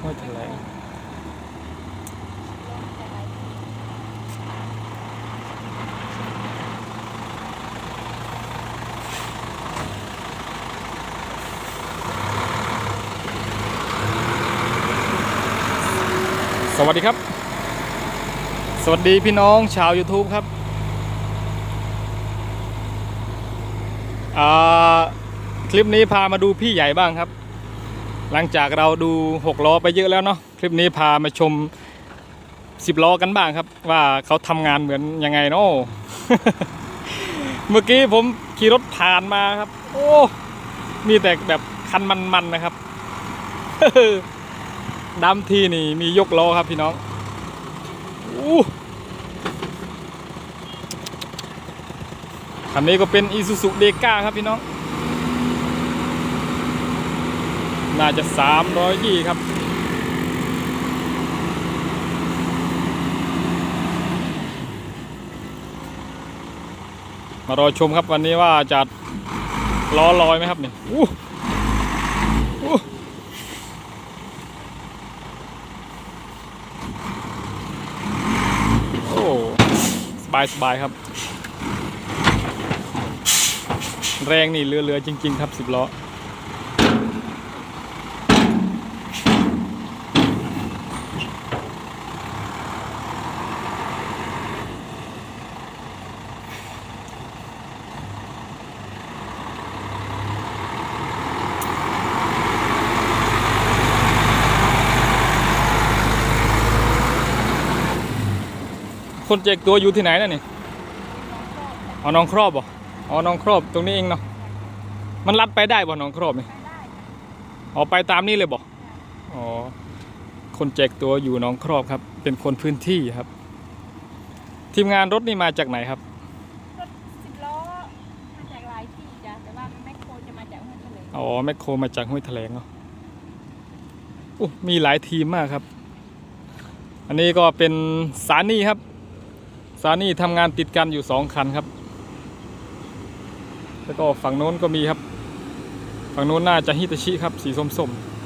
ห้วยแถลงสวัสดีครับ สวัสดีพี่น้องชาว YouTube ครับอ่าคลิปนี้พามาดูพี่ใหญ่บ้างครับ หลังจากเราดู 6 ล้อไปเยอะแล้วเนาะคลิปนี้พามาชม 10 ล้อกันบ้างครับ ว่าเขาทำงานเหมือนยังไงเนาะเมื่อกี้ผมขี่รถผ่านมาครับ โอ้ มีแต่แบบคันมันๆนะครับดำทีนี่มียกล้อครับพี่น้องอู้คันนี้ก็เป็น Isuzu d e k a ครับพี่น้อง น่าจะ300ยี่ครับ มารอชมครับวันนี้ว่าจะล้อลอยไหมครับนี่อู้อู้โอ้สบายสบายครับ แรงนี่เรือเรือๆจริง ๆ ครับสิบล้อ คนแจกตัวอยู่ที่ไหนน่ะนี่อ๋อน้องครอบบ่อ๋อน้องครอบตรงนี้เองเนาะมันลัดไปได้บ่น้องครอบนี่อ๋อไปตามนี้เลยบ่อ๋อคนแจกตัวอยู่น้องครอบครับ เป็นคนพื้นที่ครับ ทีมงานรถนี่มาจากไหนครับรถสิบล้อมาจากหลายที่จ้ะแต่ว่าแมคโครจะมาจากห้วยทะเลอ๋อแมคโครมาจากห้วยแถลงเนาะอู้มีหลายทีมมากครับ อันนี้ก็เป็นสานี่ครับสานี่ทำงานติดกันอยู่สองคันครับ แล้วก็ฝั่งโน้นก็มีครับ ฝั่งโน้นน่าจะฮิตาชิครับ สีส้มๆ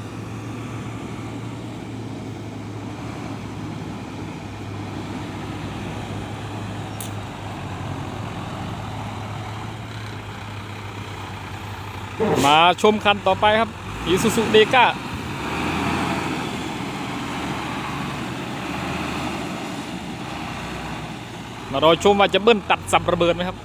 มาชมคันต่อไปครับอีซูซูเดก้า มารอชมว่าจะเบิ้ลตัดสับระเบิดไหมครับ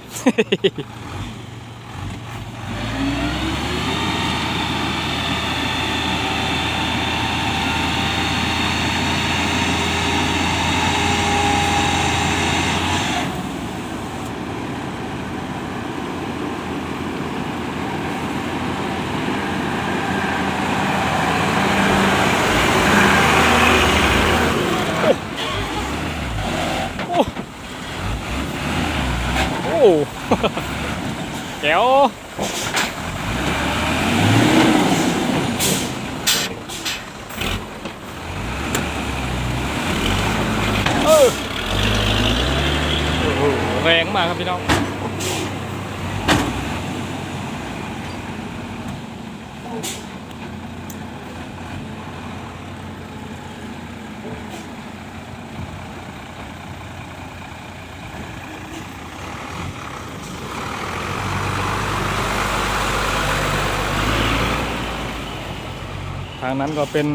โอ้ แก้วเออโอ้างนั้นก็เป็น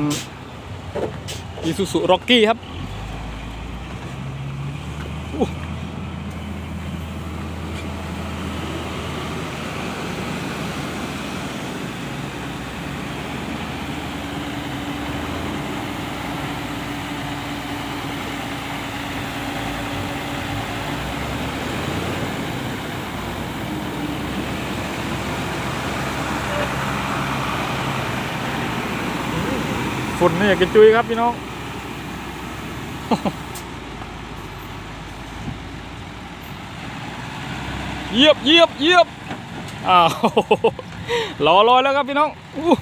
อีซูซูร็อกกี้ครับ ฝุ่นนี่อยากจะจุยครับพี่น้องเยียบเยียบเยียบอ้าวรอลอยแล้วครับพี่น้องอู้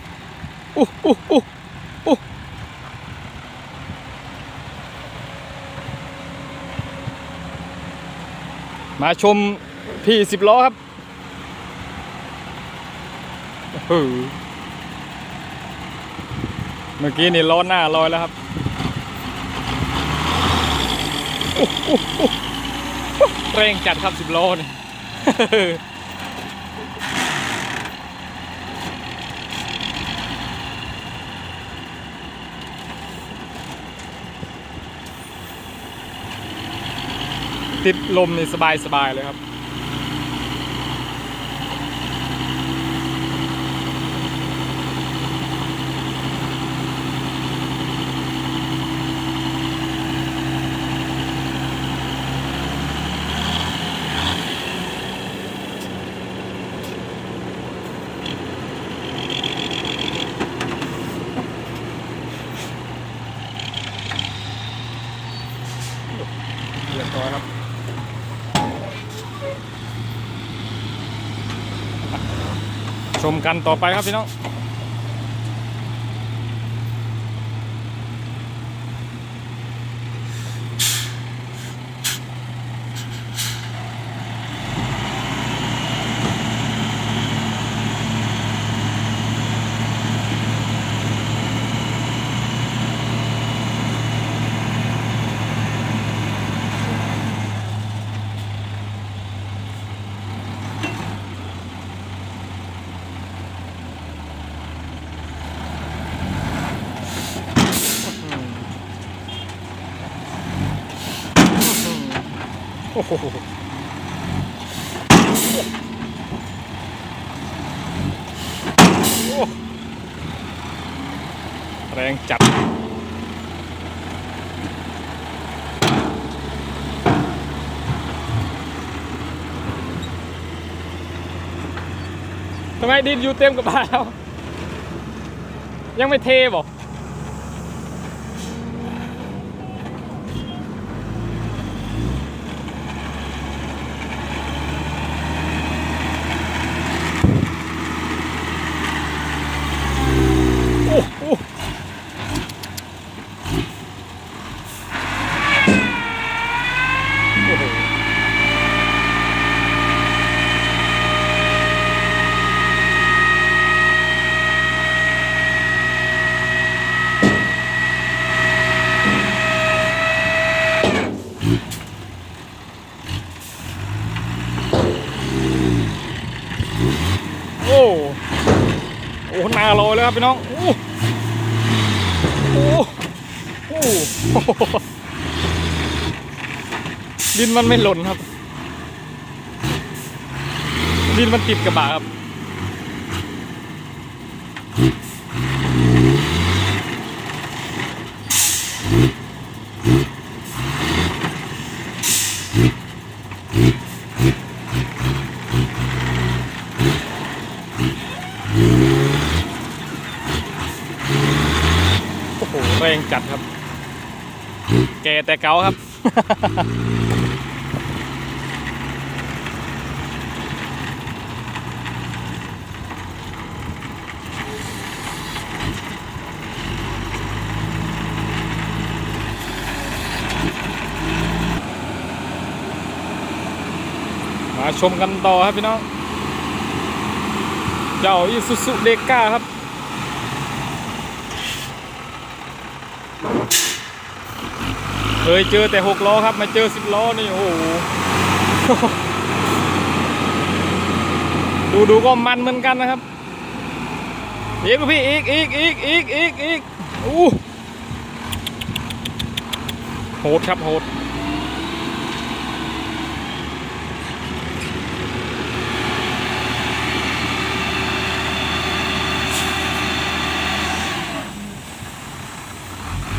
อู้อู้อู้อู้มาชมพี่สิบล้อครับโอ้ เมื่อกี้นี่ล้อหน้าลอยแล้วครับโอ้โหแรงจัดครับสิบล้อนี่ติดลมนี่สบายสบายเลยครับ ชมกันต่อไปครับพี่น้อง แรงจัดทำไมดินอยู่เต็มกระบะแล้ว ยังไม่เทบอก โอ้โหโอ้โหโอ้โอ้หนาลอยเลย ครับพี่น้องโอ้โอ้โอ้โหดินมันไม่หล่นครับ ดินมันติดกระบะครับ โอ้โห แรง จัดครับ แกแต่เก่าครับ มาชมกันต่อครับพี่น้อง เจ้าอีซูซูเดก้าครับ เคยเจอแต่หกล้อครับ มาเจอสิบล้อนี่ โอ้โห ดูดูก็มันเหมือนกันนะครับ อีกพี่อีกอีกอีกอีกอีกอีกอู้โหดครับโหด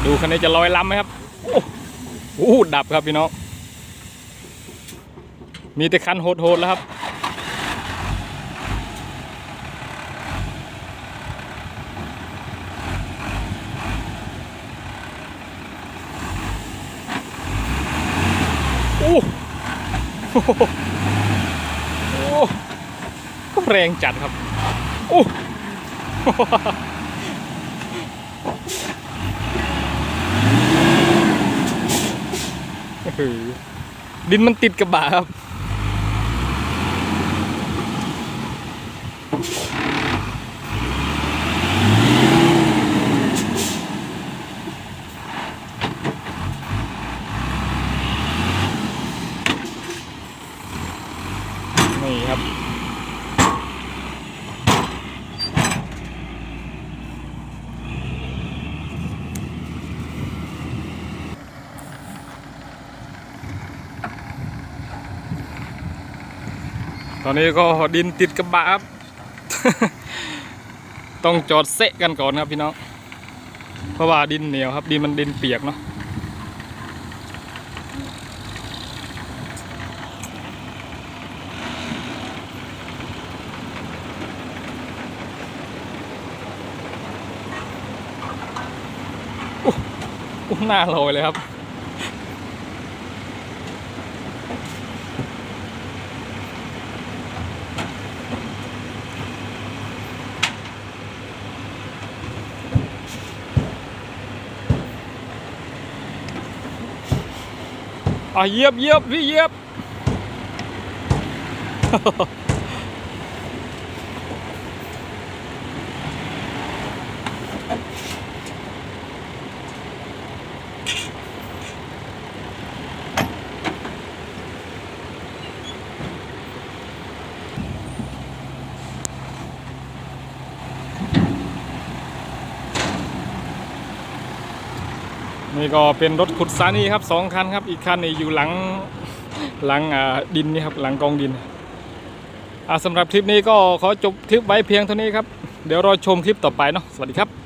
ดูคันนี้จะลอยลำไหมครับ อ้ดับครับพี่น้อง มีแต่คันโหดๆแล้วครับ โอ้โหโอ้ก็แรงจัดครับ โอ้โอ้โห ดินมันติดกระบะครับ โอนนี้ก็ดินติดกระบะครับ ต้องจอดเซะกันก่อนครับพี่น้อง เพราะว่าดินเหนียวครับดินมันดินเปียกเนาะอุ้หน้าลอยเลยครับ อะเยียบเยียบพี่เยียบ นี่ก็เป็นรถขุดสานีครับสองคันครับ อีกคันนี่อยู่หลังหลังดินนี่ครับหลังกองดินสำหรับคลิปนี้ก็ขอจบคลิปไว้เพียงเท่านี้ครับ เดี๋ยวรอชมคลิปต่อไปเนาะสวัสดีครับ